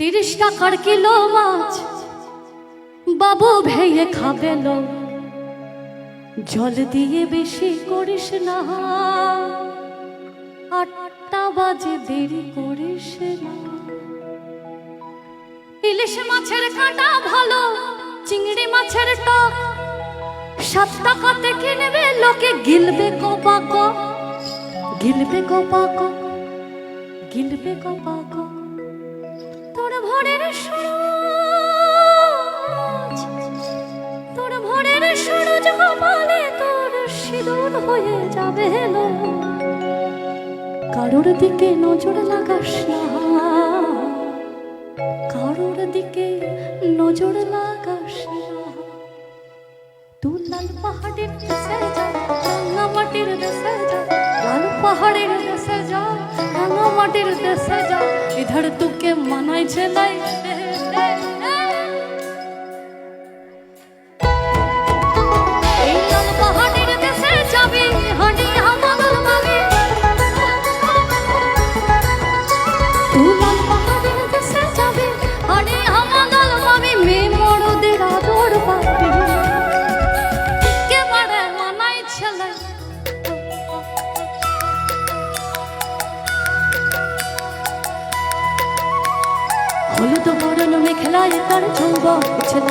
তিরিশ টাকার কিলো মাছ। বাবু ভেয়ে খাবে জল দিয়ে বেশি করিস না। আটটা বাজে, দেরি করিস ইলিশ মাছের কাঁটা ভালো, চিংড়ি মাছের টক। সাত টাকাতে কিনবে, লোকে গিলবে কপাক। গিলবে কপাক গিলবে কপাক। কারোর দিকে নজর লাগাস না। কারোর দিকে নজর লাগাস না। লাল পাহাড়ের দেশে যা লাল পাহাড়ের দেশে যা মাটির দেশে যা। ইধার তুকে মানাই ছেলাই তার যৌব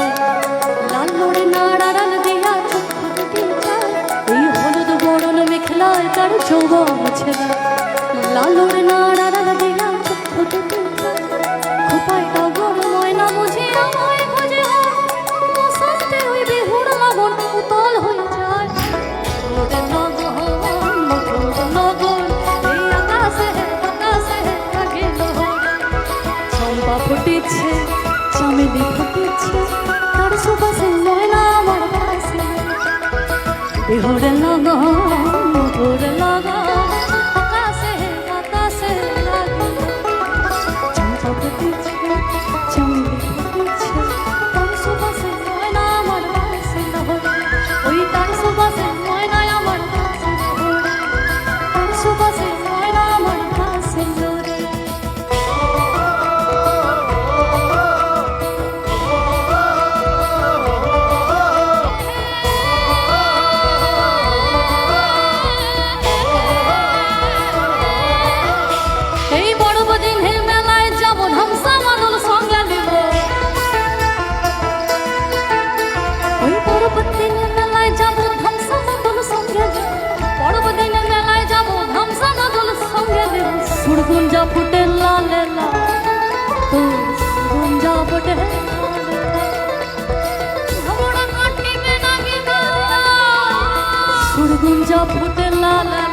সুরগুঞ্জা ফুটে লালে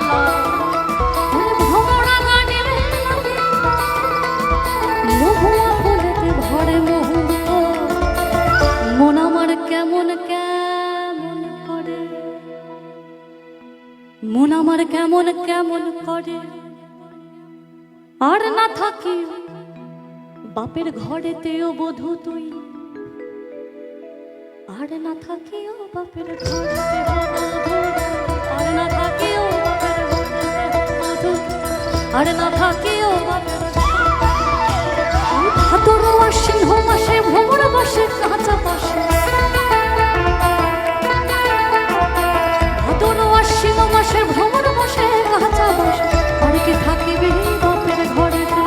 ভমরা মুহূর্ত মন আমার কেমন কেমন করে। মন আমার কেমন কেমন করে। আর না থাকি বাপের ঘরেতেও বধু তুই। আর না থাকিও বাপের ঘরেতে বধূ আর না ওই ভাদর আশ্বিন মাসে আশ্বিন মাসে ভ্রমণ বসে, কাঁচা বাসে। আর কি বাপের ঘরেতে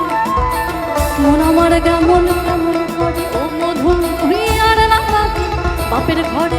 মন আমার কেমন কেমন করে। ও মধু আর না থাকি, বাপের ঘরেতে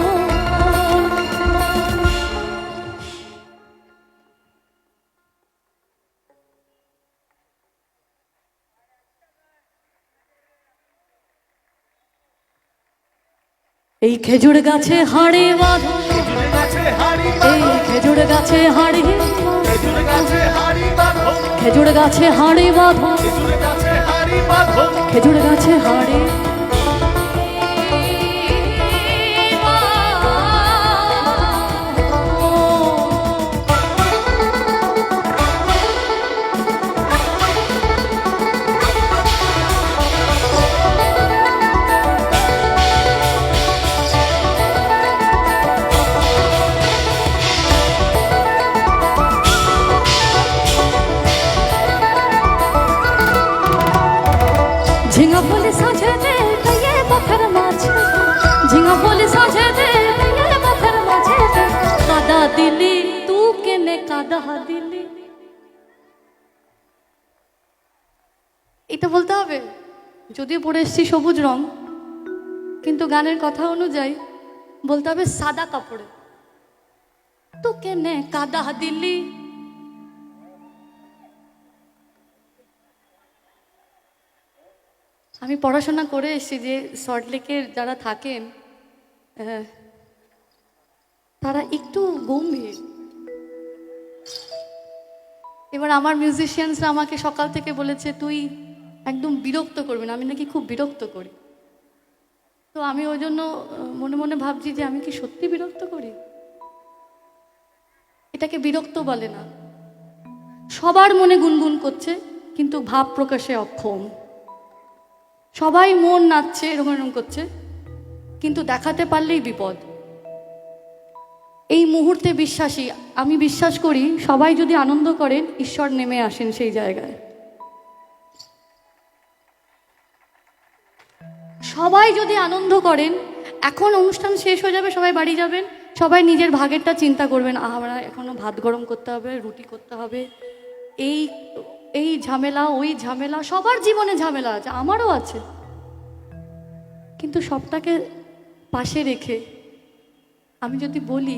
এই খেজুর গাছে হাড়ে বাঁধা। এই খেজুর গাছে হাড়ে। খেজুর গাছে হাড়ি বাঁধ। খেজুর গাছে হাড়ে। এটা বলতে হবে, যদিও পরে এসছি সবুজ রং, কিন্তু গানের কথা অনুযায়ী বলতে হবে সাদা কাপড়ে। তু কেনে কাদা দিলি। আমি পড়াশোনা করে এসেছি যে সল্টলেকের যারা থাকেন তারা একটু গম্ভীর। এবার আমার মিউজিশিয়ানসরা আমাকে সকাল থেকে বলেছে, তুই একদম বিরক্ত করবি না, আমি নাকি খুব বিরক্ত করি। তো আমি ওই জন্য মনে মনে ভাবছি যে আমি কি সত্যি বিরক্ত করি? এটাকে বিরক্ত বলে না। সবার মনে গুনগুন করছে, কিন্তু ভাব প্রকাশে অক্ষম। সবাই মন নাচছে, এরকম এরকম করছে, কিন্তু দেখাতে পারলেই বিপদ। এই মুহূর্তে বিশ্বাসী, আমি বিশ্বাস করি সবাই যদি আনন্দ করেন, ঈশ্বর নেমে আসেন সেই জায়গায়। সবাই যদি আনন্দ করেন, এখন অনুষ্ঠান শেষ হয়ে যাবে, সবাই বাড়ি যাবেন, সবাই নিজের ভাগেরটা চিন্তা করবেন আমরা এখনও ভাত গরম করতে হবে, রুটি করতে হবে, এই এই ঝামেলা, ওই ঝামেলা, সবার জীবনে ঝামেলা আছে, আমারও আছে। কিন্তু সবটাকে পাশে রেখে আমি যদি বলি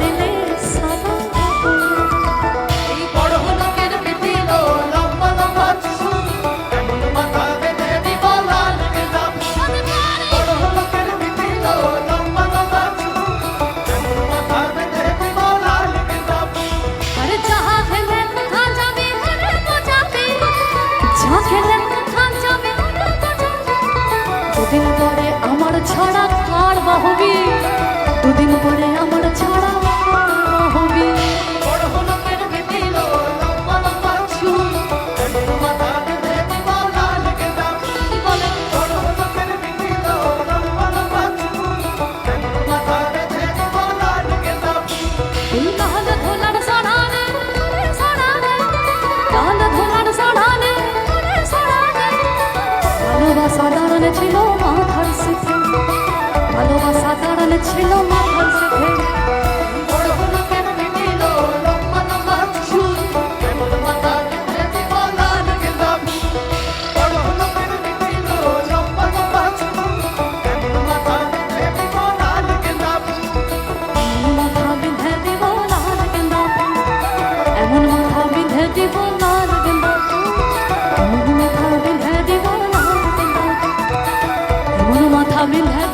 কাদা Kamil her